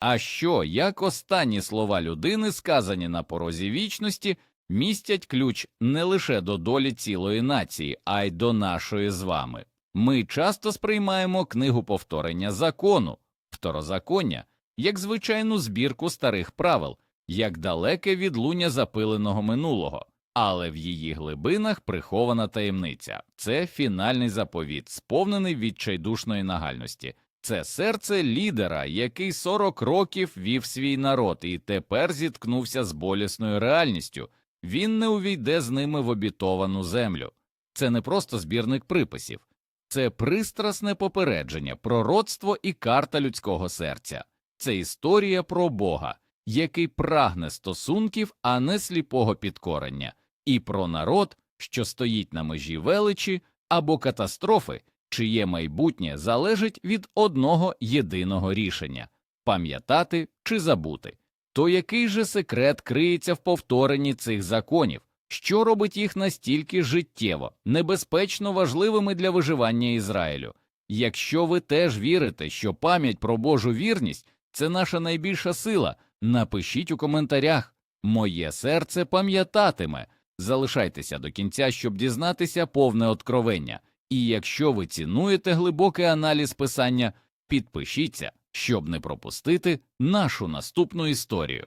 А що, як останні слова людини, сказані на порозі вічності, містять ключ не лише до долі цілої нації, а й до нашої з вами. Ми часто сприймаємо книгу повторення закону, второзаконня, як звичайну збірку старих правил, як далеке відлуння запиленого минулого, але в її глибинах прихована таємниця це фінальний заповіт, сповнений відчайдушної нагальності. Це серце лідера, який 40 років вів свій народ і тепер зіткнувся з болісною реальністю. Він не увійде з ними в обітовану землю. Це не просто збірник приписів, це пристрасне попередження, пророцтво і карта людського серця. Це історія про Бога, який прагне стосунків, а не сліпого підкорення, і про народ, що стоїть на межі величі або катастрофи, чиє майбутнє залежить від одного єдиного рішення пам'ятати чи забути. То який же секрет криється в повторенні цих законів, що робить їх настільки життєво, небезпечно важливими для виживання Ізраїлю? Якщо ви теж вірите, що пам'ять про Божу вірність це наша найбільша сила, напишіть у коментарях Моє серце пам'ятатиме. Залишайтеся до кінця, щоб дізнатися повне откровення. І якщо ви цінуєте глибокий аналіз писання, підпишіться, щоб не пропустити нашу наступну історію.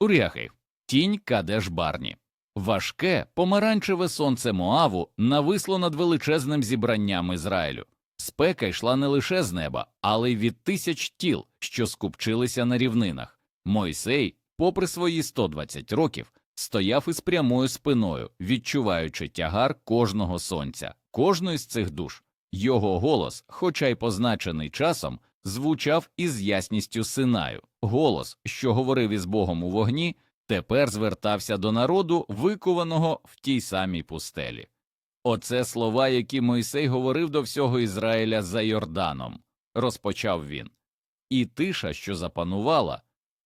Уряхи. Тінь Кадеш Барні. Важке, помаранчеве сонце Моаву нависло над величезним зібранням Ізраїлю. Спека йшла не лише з неба, але й від тисяч тіл, що скупчилися на рівнинах. Мойсей, попри свої 120 років, стояв із прямою спиною, відчуваючи тягар кожного сонця, кожної з цих душ. Його голос, хоча й позначений часом, звучав із ясністю Синаю. Голос, що говорив із Богом у вогні, тепер звертався до народу, викуваного в тій самій пустелі. Оце слова, які Мойсей говорив до всього Ізраїля за Йорданом, розпочав він. І тиша, що запанувала,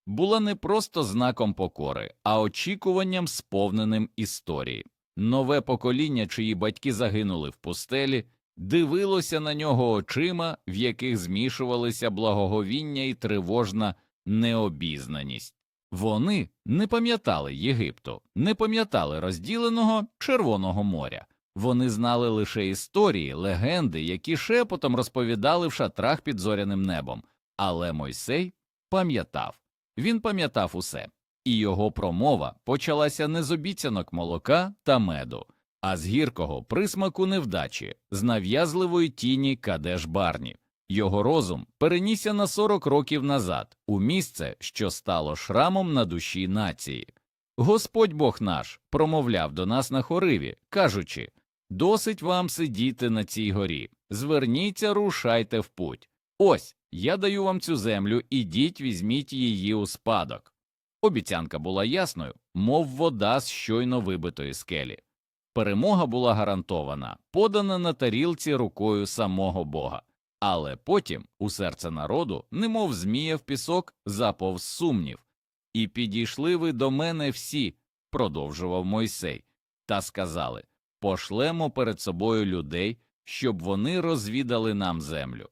була не просто знаком покори, а очікуванням, сповненим історії. Нове покоління, чиї батьки загинули в пустелі, дивилося на нього очима, в яких змішувалися благоговіння і тривожна необізнаність. Вони не пам'ятали Єгипту, не пам'ятали розділеного Червоного моря. Вони знали лише історії, легенди, які шепотом розповідали в шатрах під зоряним небом. Але Мойсей пам'ятав. Він пам'ятав усе, і його промова почалася не з обіцянок молока та меду, а з гіркого присмаку невдачі, з нав'язливої тіні Кадеш Барні. Його розум перенісся на 40 років назад, у місце, що стало шрамом на душі нації. Господь Бог наш промовляв до нас на хориві, кажучи Досить вам сидіти на цій горі, зверніться, рушайте в путь. Ось я даю вам цю землю, ідіть, візьміть її у спадок. Обіцянка була ясною, мов вода з щойно вибитої скелі. Перемога була гарантована, подана на тарілці рукою самого Бога. Але потім у серце народу, немов змія в пісок, заповз сумнів. І підійшли ви до мене всі, продовжував Мойсей, та сказали пошлемо перед собою людей, щоб вони розвідали нам землю.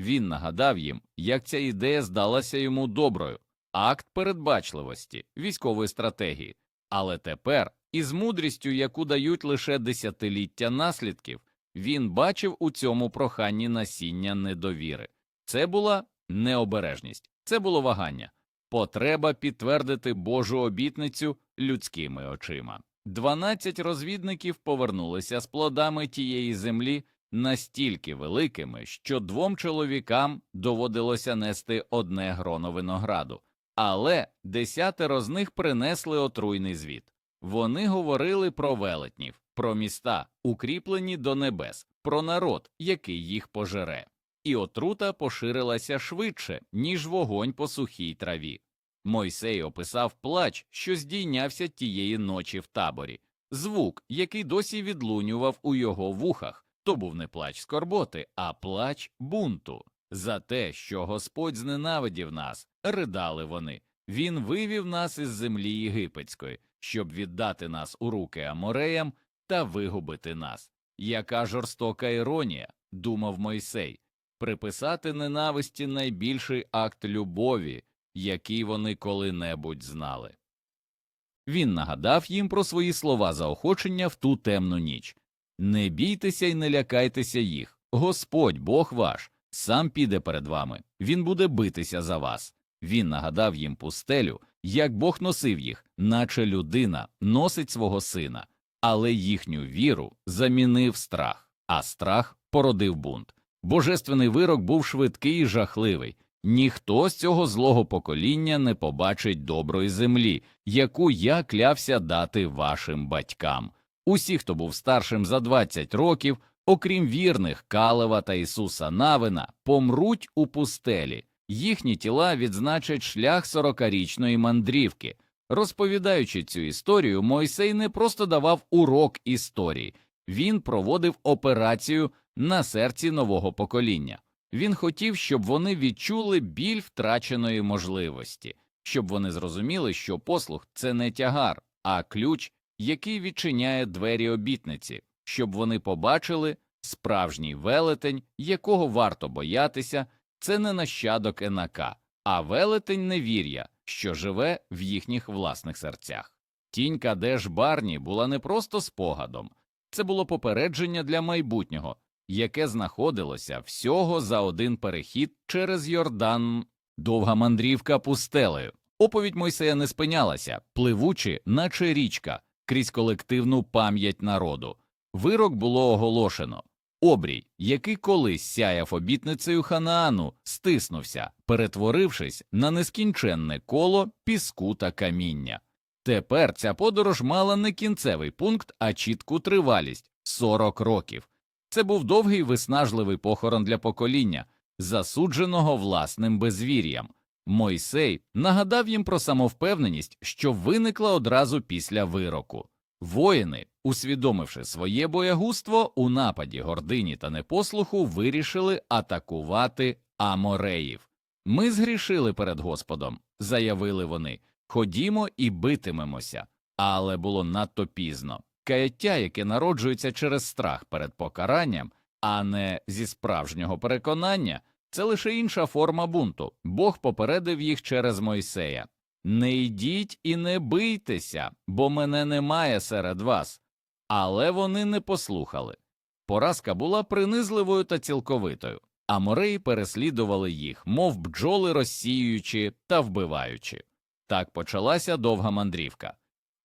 Він нагадав їм, як ця ідея здалася йому доброю, акт передбачливості, військової стратегії. Але тепер, із мудрістю, яку дають лише десятиліття наслідків, він бачив у цьому проханні насіння недовіри. Це була необережність, це було вагання, потреба підтвердити Божу обітницю людськими очима. Дванадцять розвідників повернулися з плодами тієї землі настільки великими, що двом чоловікам доводилося нести одне гроно винограду, але десятеро з них принесли отруйний звіт. Вони говорили про велетнів, про міста, укріплені до небес, про народ, який їх пожере, і отрута поширилася швидше, ніж вогонь по сухій траві. Мойсей описав плач, що здійнявся тієї ночі в таборі, звук, який досі відлунював у його вухах, то був не плач скорботи, а плач бунту. За те, що Господь зненавидів нас, ридали вони. Він вивів нас із землі єгипетської, щоб віддати нас у руки амореям та вигубити нас. Яка жорстока іронія, думав Мойсей, приписати ненависті найбільший акт любові, який вони коли-небудь знали. Він нагадав їм про свої слова заохочення в ту темну ніч Не бійтеся і не лякайтеся їх. Господь, Бог ваш, сам піде перед вами, він буде битися за вас. Він нагадав їм пустелю, як Бог носив їх, наче людина носить свого сина, але їхню віру замінив страх, а страх породив бунт. Божественний вирок був швидкий і жахливий. Ніхто з цього злого покоління не побачить доброї землі, яку я клявся дати вашим батькам. Усі, хто був старшим за 20 років, окрім вірних Калева та Ісуса Навина, помруть у пустелі. Їхні тіла відзначать шлях сорокарічної мандрівки. Розповідаючи цю історію, Мойсей не просто давав урок історії, він проводив операцію на серці нового покоління. Він хотів, щоб вони відчули біль втраченої можливості, щоб вони зрозуміли, що послух це не тягар, а ключ, який відчиняє двері обітниці, щоб вони побачили справжній велетень, якого варто боятися, це не нащадок Енака, а велетень невір'я, що живе в їхніх власних серцях. Тінь Кадеш Барні була не просто спогадом, це було попередження для майбутнього, яке знаходилося всього за один перехід через Йордан, довга мандрівка пустелею. Оповідь Мойсея не спинялася, пливучи, наче річка, крізь колективну пам'ять народу. Вирок було оголошено. Обрій, який колись сяяв обітницею Ханаану, стиснувся, перетворившись на нескінченне коло піску та каміння. Тепер ця подорож мала не кінцевий пункт, а чітку тривалість 40 років. Це був довгий виснажливий похорон для покоління, засудженого власним безвір'ям. Мойсей нагадав їм про самовпевненість, що виникла одразу після вироку. Воїни, усвідомивши своє боягузтво у нападі гордині та непослуху, вирішили атакувати амореїв. Ми згрішили перед Господом, заявили вони. Ходімо і битимемося. Але було надто пізно. Каяття, яке народжується через страх перед покаранням, а не зі справжнього переконання, це лише інша форма бунту. Бог попередив їх через Мойсея. Не йдіть і не бийтеся, бо мене немає серед вас. Але вони не послухали. Поразка була принизливою та цілковитою, а мореї переслідували їх, мов бджоли розсіюючи та вбиваючи. Так почалася довга мандрівка.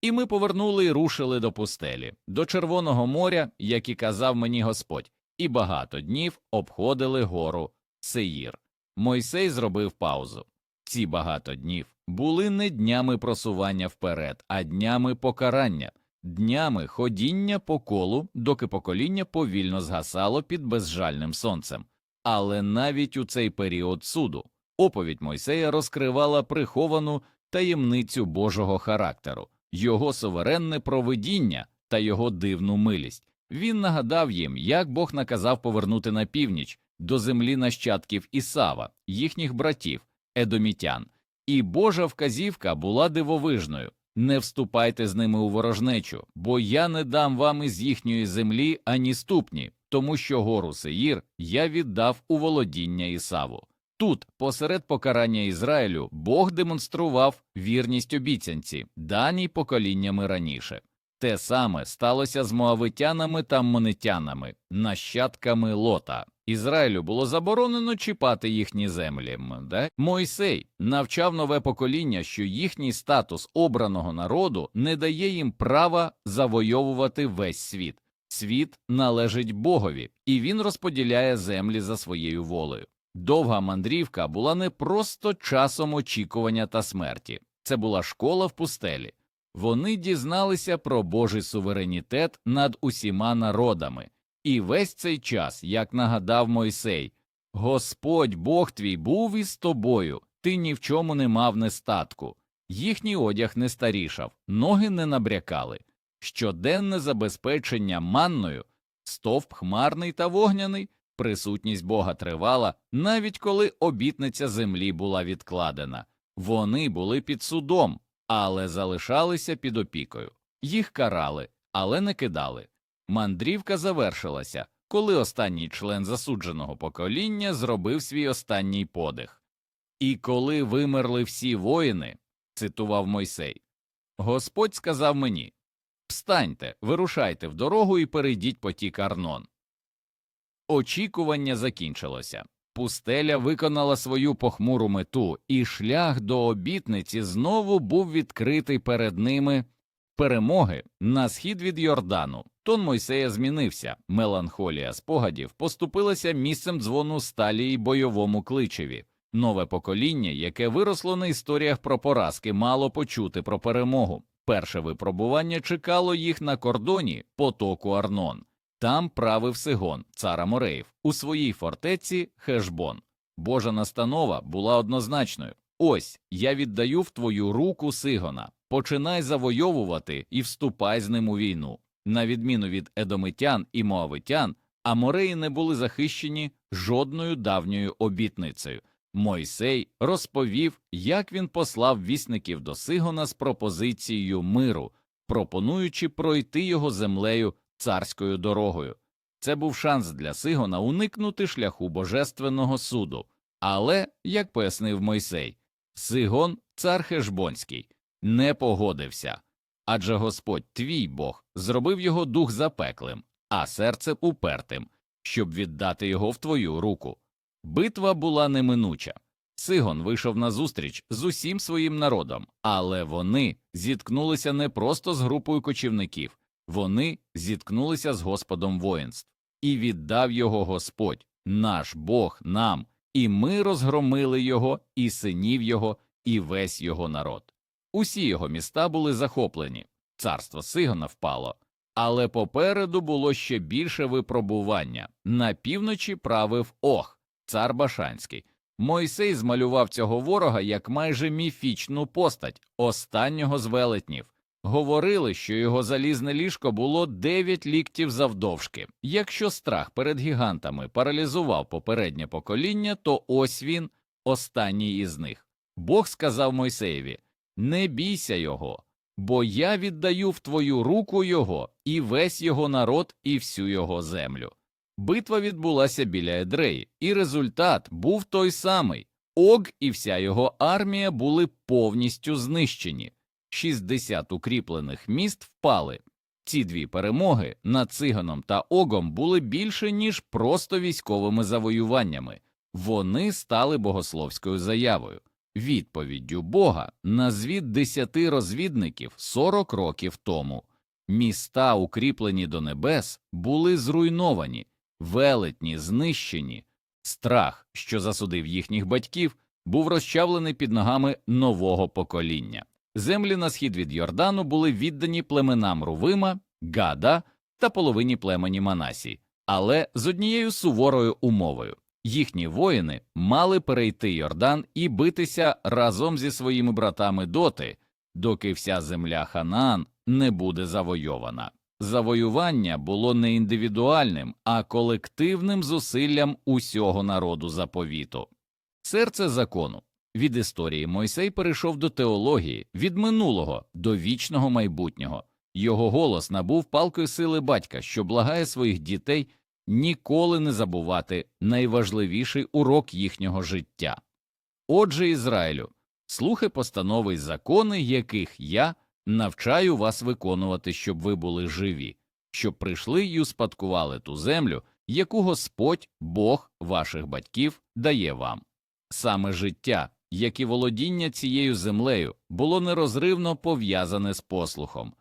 І ми повернули і рушили до пустелі, до Червоного моря, як і казав мені Господь, і багато днів обходили гору Сеїр. Мойсей зробив паузу. Ці багато днів були не днями просування вперед, а днями покарання, днями ходіння по колу, доки покоління повільно згасало під безжальним сонцем. Але навіть у цей період суду оповідь Мойсея розкривала приховану таємницю Божого характеру, його суверенне провидіння та його дивну милість. Він нагадав їм, як Бог наказав повернути на північ до землі нащадків Ісава, їхніх братів, едомітян. І Божа вказівка була дивовижною не вступайте з ними у ворожнечу, бо я не дам вам із їхньої землі ані ступні, тому що гору Сеїр я віддав у володіння Ісаву. Тут, посеред покарання Ізраїлю, Бог демонстрував вірність обіцянці, даній поколіннями раніше. Те саме сталося з моавитянами та монетянами, нащадками лота. Ізраїлю було заборонено чіпати їхні землі. Да? Мойсей навчав нове покоління, що їхній статус обраного народу не дає їм права завойовувати весь світ. Світ належить Богові, і він розподіляє землі за своєю волею. Довга мандрівка була не просто часом очікування та смерті, це була школа в пустелі. Вони дізналися про Божий суверенітет над усіма народами, і весь цей час, як нагадав Мойсей, Господь Бог твій був із тобою, ти ні в чому не мав нестатку, їхній одяг не старішав, ноги не набрякали, щоденне забезпечення манною, стовп хмарний та вогняний, присутність Бога тривала, навіть коли обітниця землі була відкладена. Вони були під судом, але залишалися під опікою. Їх карали, але не кидали. Мандрівка завершилася, коли останній член засудженого покоління зробив свій останній подих. І коли вимерли всі воїни, цитував Мойсей, Господь сказав мені Встаньте, вирушайте в дорогу і перейдіть потік Арнон. Очікування закінчилося. Пустеля виконала свою похмуру мету, і шлях до обітниці знову був відкритий перед ними перемоги на схід від Йордану. Тон Мойсея змінився. Меланхолія спогадів поступилася місцем дзвону сталі й бойовому кличеві. Нове покоління, яке виросло на історіях про поразки, мало почути про перемогу. Перше випробування чекало їх на кордоні потоку Арнон. Там правив Сигон, цар Амореїв, у своїй фортеці Хешбон. Божа настанова була однозначною ось я віддаю в твою руку Сигона, починай завойовувати і вступай з ним у війну. На відміну від едомитян і моавитян, Амореї не були захищені жодною давньою обітницею. Мойсей розповів, як він послав вісників до Сигона з пропозицією миру, пропонуючи пройти його землею царською дорогою. Це був шанс для Сигона уникнути шляху божественного суду. Але, як пояснив Мойсей, Сигон, цар Хешбонський, не погодився адже Господь твій Бог зробив його дух запеклим, а серце упертим, щоб віддати його в твою руку. Битва була неминуча. Сигон вийшов назустріч з усім своїм народом, але вони зіткнулися не просто з групою кочівників, вони зіткнулися з Господом воїнств, і віддав його Господь, наш Бог нам, і ми розгромили його, і синів його, і весь його народ. Усі його міста були захоплені, царство Сигона впало, але попереду було ще більше випробування. На півночі правив Ох, цар Башанський. Мойсей змалював цього ворога як майже міфічну постать останнього з велетнів. Говорили, що його залізне ліжко було 9 ліктів завдовжки. Якщо страх перед гігантами паралізував попереднє покоління, то ось він, останній із них. Бог сказав Мойсеєві Не бійся його, бо я віддаю в твою руку його і весь його народ, і всю його землю. Битва відбулася біля Едреї, і результат був той самий Ог і вся його армія були повністю знищені. 60 укріплених міст впали. Ці дві перемоги над Циганом та Огом були більше, ніж просто військовими завоюваннями, вони стали богословською заявою, відповіддю Бога на звіт десяти розвідників 40 років тому. Міста, укріплені до небес, були зруйновані, велетні, знищені. Страх, що засудив їхніх батьків, був розчавлений під ногами нового покоління. Землі на схід від Йордану були віддані племенам Рувима, Гада та половині племені Манасі, але з однією суворою умовою їхні воїни мали перейти Йордан і битися разом зі своїми братами доти, доки вся земля Ханаан не буде завойована. Завоювання було не індивідуальним, а колективним зусиллям усього народу заповіту. Серце закону від історії Мойсей перейшов до теології, від минулого до вічного майбутнього. Його голос набув палкою сили батька, що благає своїх дітей ніколи не забувати найважливіший урок їхнього життя. Отже, Ізраїлю, слухай постанови й закони, яких я навчаю вас виконувати, щоб ви були живі, щоб прийшли й успадкували ту землю, яку Господь, Бог ваших батьків, дає вам. Саме життя, як і володіння цією землею, було нерозривно пов'язане з послухом.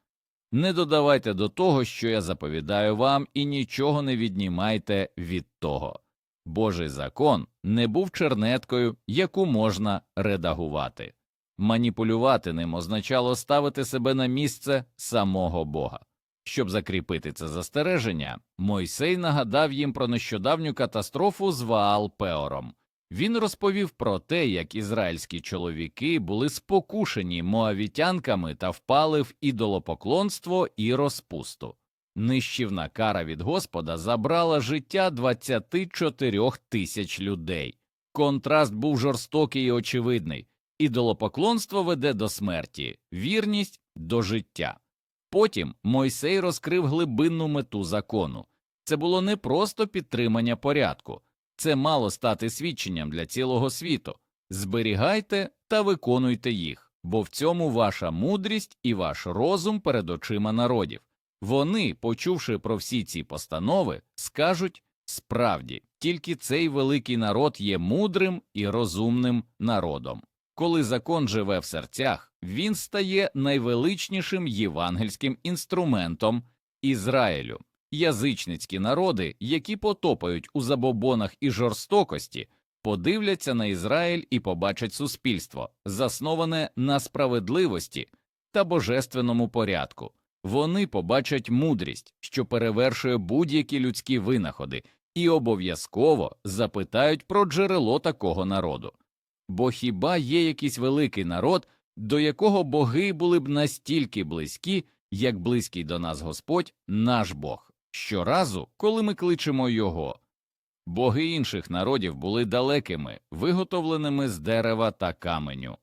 Не додавайте до того, що я заповідаю вам, і нічого не віднімайте від того. Божий закон не був чернеткою, яку можна редагувати. Маніпулювати ним означало ставити себе на місце самого Бога. Щоб закріпити це застереження, Мойсей нагадав їм про нещодавню катастрофу з Ваал Пеором. Він розповів про те, як ізраїльські чоловіки були спокушені моавітянками та впали в ідолопоклонство і розпусту. Нищівна кара від Господа забрала життя 24 тисяч людей. Контраст був жорстокий і очевидний. Ідолопоклонство веде до смерті, вірність до життя. Потім Мойсей розкрив глибинну мету закону. Це було не просто підтримання порядку, це мало стати свідченням для цілого світу. Зберігайте та виконуйте їх, бо в цьому ваша мудрість і ваш розум перед очима народів. Вони, почувши про всі ці постанови, скажуть справді, тільки цей великий народ є мудрим і розумним народом. Коли закон живе в серцях, він стає найвеличнішим євангельським інструментом Ізраїлю. Язичницькі народи, які потопають у забобонах і жорстокості, подивляться на Ізраїль і побачать суспільство, засноване на справедливості та божественному порядку. Вони побачать мудрість, що перевершує будь-які людські винаходи, і обов'язково запитають про джерело такого народу. Бо хіба є якийсь великий народ, до якого боги були б настільки близькі, як близький до нас Господь, наш Бог, щоразу, коли ми кличемо Його. Боги інших народів були далекими, виготовленими з дерева та каменю.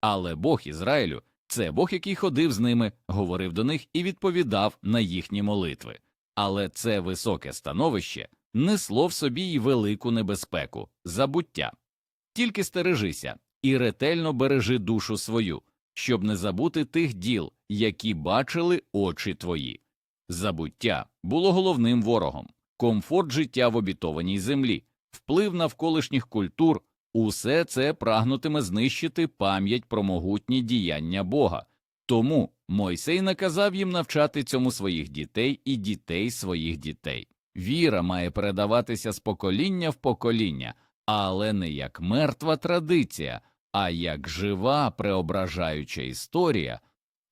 Але Бог Ізраїлю це Бог, який ходив з ними, говорив до них і відповідав на їхні молитви. Але це високе становище несло в собі й велику небезпеку, забуття. Тільки стережися і ретельно бережи душу свою, щоб не забути тих діл, які бачили очі твої. Забуття було головним ворогом, комфорт життя в обітованій землі, вплив навколишніх культур, усе це прагнутиме знищити пам'ять про могутні діяння Бога. Тому Мойсей наказав їм навчати цьому своїх дітей і дітей своїх дітей. Віра має передаватися з покоління в покоління, але не як мертва традиція, а як жива преображаюча історія,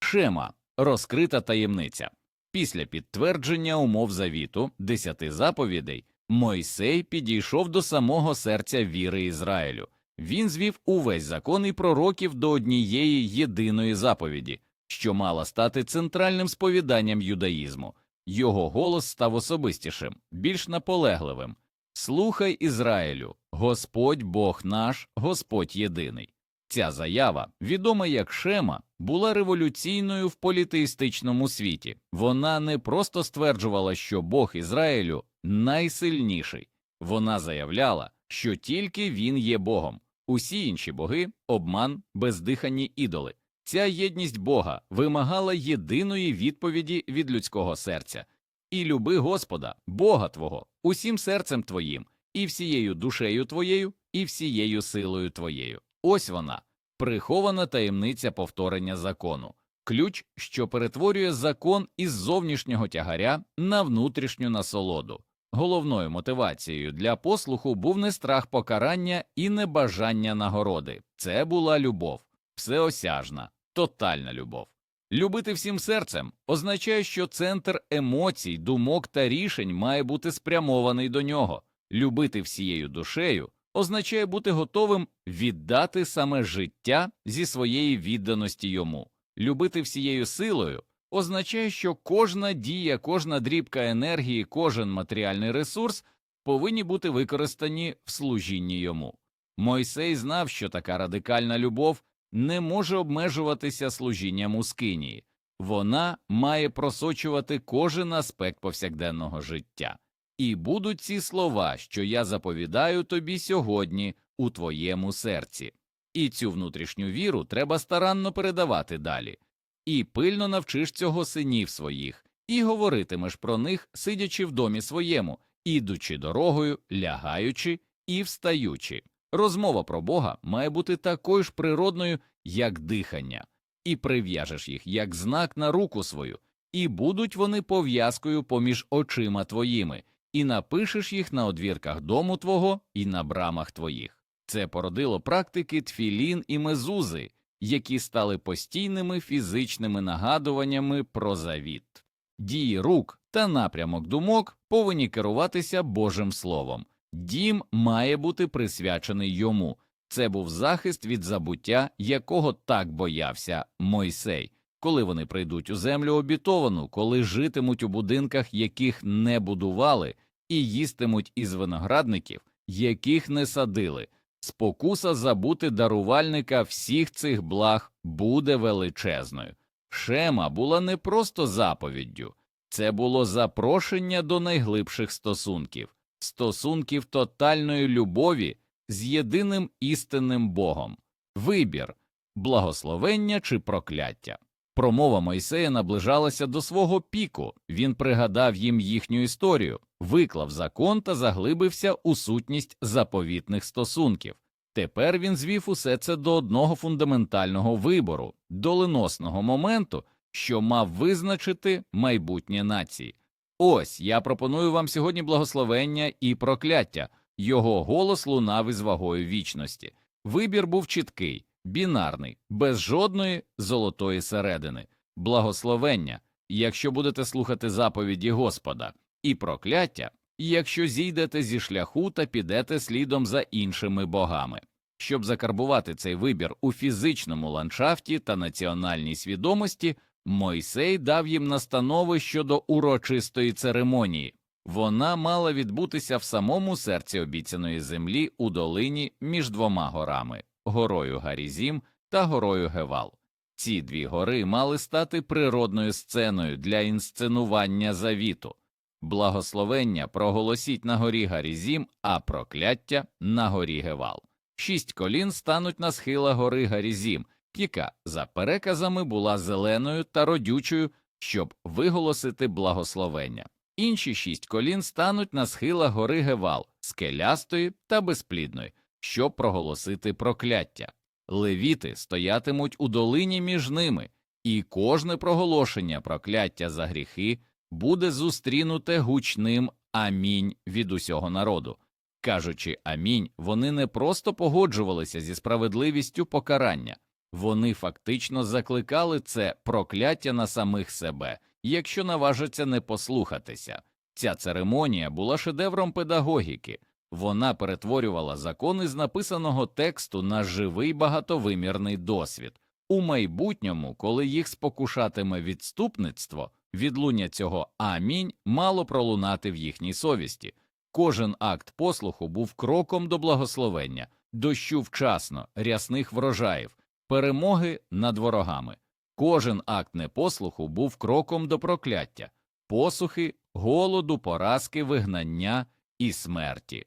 шема, розкрита таємниця. Після підтвердження умов завіту, десяти заповідей, Мойсей підійшов до самого серця віри Ізраїлю. Він звів увесь закон і пророків до однієї єдиної заповіді, що мала стати центральним сповіданням юдаїзму. Його голос став особистішим, більш наполегливим. Слухай Ізраїлю, Господь Бог наш, Господь єдиний. Ця заява, відома як Шема, була революційною в політеїстичному світі. Вона не просто стверджувала, що Бог Ізраїлю найсильніший, вона заявляла, що тільки він є Богом, усі інші боги обман, бездиханні ідоли. Ця єдність Бога вимагала єдиної відповіді від людського серця і люби Господа, Бога Твого, усім серцем Твоїм, і всією душею Твоєю, і всією силою Твоєю. Ось вона, прихована таємниця повторення закону, ключ, що перетворює закон із зовнішнього тягаря на внутрішню насолоду. Головною мотивацією для послуху був не страх покарання і не бажання нагороди, це була любов, всеосяжна, тотальна любов. Любити всім серцем означає, що центр емоцій, думок та рішень має бути спрямований до нього. Любити всією душею означає бути готовим віддати саме життя зі своєї відданості йому. Любити всією силою означає, що кожна дія, кожна дрібка енергії, кожен матеріальний ресурс повинні бути використані в служінні йому. Мойсей знав, що така радикальна любов не може обмежуватися служінням у скинії, вона має просочувати кожен аспект повсякденного життя. І будуть ці слова, що я заповідаю тобі сьогодні у твоєму серці. І цю внутрішню віру треба старанно передавати далі. І пильно навчиш цього синів своїх, і говоритимеш про них, сидячи в домі своєму, ідучи дорогою, лягаючи і встаючи. Розмова про Бога має бути такою ж природною, як дихання, і прив'яжеш їх як знак на руку свою, і будуть вони пов'язкою поміж очима твоїми, і напишеш їх на одвірках дому твого і на брамах твоїх. Це породило практики тфілін і мезузи, які стали постійними фізичними нагадуваннями про завіт. Дії рук та напрямок думок повинні керуватися Божим Словом. Дім має бути присвячений йому. Це був захист від забуття, якого так боявся Мойсей, коли вони прийдуть у землю обітовану, коли житимуть у будинках, яких не будували, і їстимуть із виноградників, яких не садили. Спокуса забути дарувальника всіх цих благ буде величезною. Шема була не просто заповіддю, це було запрошення до найглибших стосунків, стосунків тотальної любові з єдиним істинним Богом. Вибір благословення чи прокляття. Промова Мойсея наближалася до свого піку, він пригадав їм їхню історію, виклав закон та заглибився у сутність заповітних стосунків. Тепер він звів усе це до одного фундаментального вибору, доленосного моменту, що мав визначити майбутнє нації. Ось я пропоную вам сьогодні благословення і прокляття. Його голос лунав із вагою вічності. Вибір був чіткий, бінарний, без жодної золотої середини, благословення, якщо будете слухати заповіді Господа, і прокляття, якщо зійдете зі шляху та підете слідом за іншими богами. Щоб закарбувати цей вибір у фізичному ландшафті та національній свідомості, Мойсей дав їм настанови щодо урочистої церемонії. Вона мала відбутися в самому серці обіцяної землі у долині між двома горами горою Гарізім та горою Гевал. Ці дві гори мали стати природною сценою для інсценування завіту. Благословення проголосіть на горі Гарізім, а прокляття на горі Гевал. Шість колін стануть на схилах гори Гарізім, яка, за переказами, була зеленою та родючою, щоб виголосити благословення. Інші шість колін стануть на схилах гори Гевал, скелястої та безплідної, щоб проголосити прокляття. Левіти стоятимуть у долині між ними, і кожне проголошення прокляття за гріхи буде зустрінуте гучним амінь від усього народу. Кажучи амінь, вони не просто погоджувалися зі справедливістю покарання, вони фактично закликали це прокляття на самих себе, якщо наважаться не послухатися. Ця церемонія була шедевром педагогіки, вона перетворювала закони з написаного тексту на живий багатовимірний досвід. У майбутньому, коли їх спокушатиме відступництво, відлуння цього амінь мало пролунати в їхній совісті. Кожен акт послуху був кроком до благословення, дощу вчасно, рясних врожаїв, перемоги над ворогами. Кожен акт непослуху був кроком до прокляття, посухи, голоду, поразки, вигнання і смерті.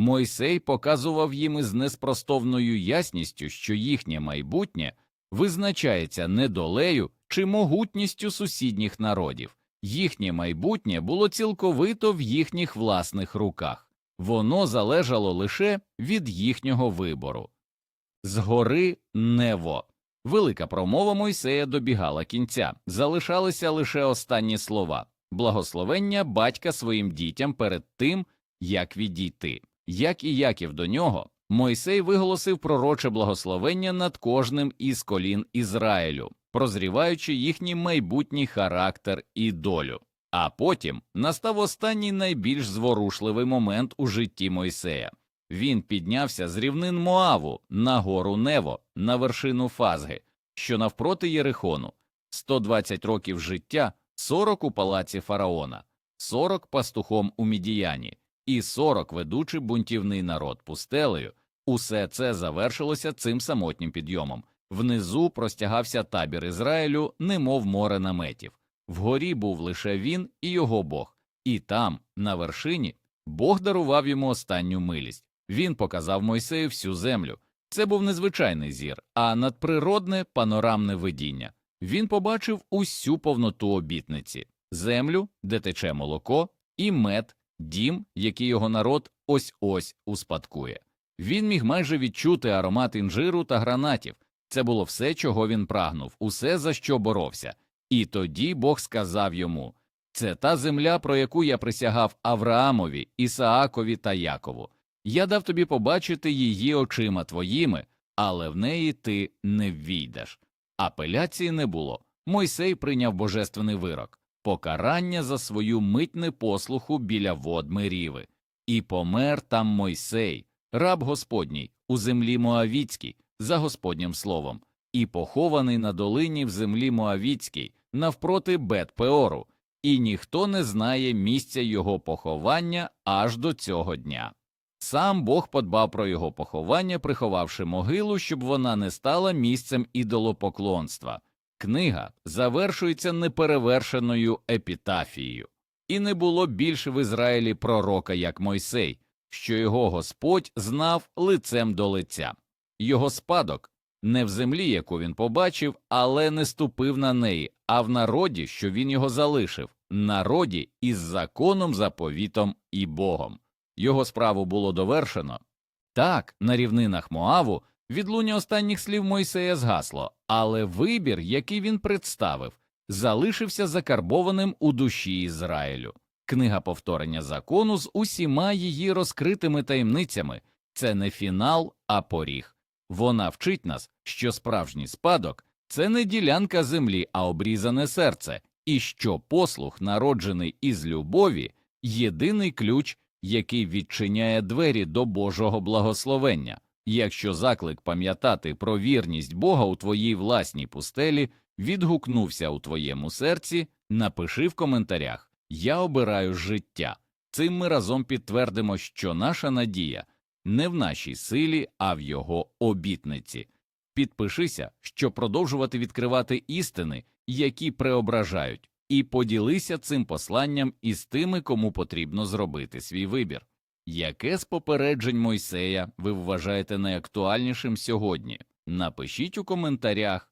Мойсей показував їм із неспростовною ясністю, що їхнє майбутнє визначається не долею чи могутністю сусідніх народів. Їхнє майбутнє було цілковито в їхніх власних руках, воно залежало лише від їхнього вибору. Згори Нево. Велика промова Мойсея добігала кінця, залишалися лише останні слова благословення батька своїм дітям перед тим, як відійти. Як і Яків до нього, Мойсей виголосив пророче благословення над кожним із колін Ізраїлю, прозріваючи їхній майбутній характер і долю. А потім настав останній найбільш зворушливий момент у житті Мойсея. Він піднявся з рівнин Моаву на гору Нево, на вершину Фазги, що навпроти Єрихону, 120 років життя, 40 у палаці фараона, 40 пастухом у Мідіяні і 40 ведучи бунтівний народ пустелею. Усе це завершилося цим самотнім підйомом. Внизу простягався табір Ізраїлю, немов море наметів. Вгорі був лише він і його Бог, і там, на вершині, Бог дарував йому останню милість. Він показав Мойсею всю землю. Це був незвичайний зір, а надприродне панорамне видіння. Він побачив усю повноту обітниці землю, де тече молоко, і мед, дім, який його народ ось ось успадкує. Він міг майже відчути аромат інжиру та гранатів. Це було все, чого він прагнув, усе за що боровся. І тоді Бог сказав йому це та земля, про яку я присягав Авраамові, Ісаакові та Якову. Я дав тобі побачити її очима твоїми, але в неї ти не ввійдеш. Апеляції не було. Мойсей прийняв божественний вирок покарання за свою мить непослуху біля вод Меріви. І помер там Мойсей, раб Господній, у землі Моавіцькій, за Господнім словом, і похований на долині в землі Моавіцькій, навпроти Бет-Пеору, і ніхто не знає місця його поховання аж до цього дня. Сам Бог подбав про його поховання, приховавши могилу, щоб вона не стала місцем ідолопоклонства. Книга завершується неперевершеною епітафією. І не було більше в Ізраїлі пророка, як Мойсей, що його Господь знав лицем до лиця. Його спадок не в землі, яку він побачив, але не ступив на неї, а в народі, що він його залишив, народі із законом, заповітом і Богом. Його справу було довершено. Так, на рівнинах Моаву відлуння останніх слів Мойсея згасло, але вибір, який він представив, залишився закарбованим у душі Ізраїлю. Книга повторення закону з усіма її розкритими таємницями це не фінал, а поріг. Вона вчить нас, що справжній спадок це не ділянка землі, а обрізане серце, і що послух, народжений із любові, єдиний ключ, який відчиняє двері до Божого благословення. Якщо заклик пам'ятати про вірність Бога у твоїй власній пустелі відгукнувся у твоєму серці, напиши в коментарях Я обираю життя. Цим ми разом підтвердимо, що наша надія не в нашій силі, а в його обітниці. Підпишися, щоб продовжувати відкривати істини, які преображають, і поділися цим посланням із тими, кому потрібно зробити свій вибір. Яке з попереджень Мойсея ви вважаєте найактуальнішим сьогодні? Напишіть у коментарях.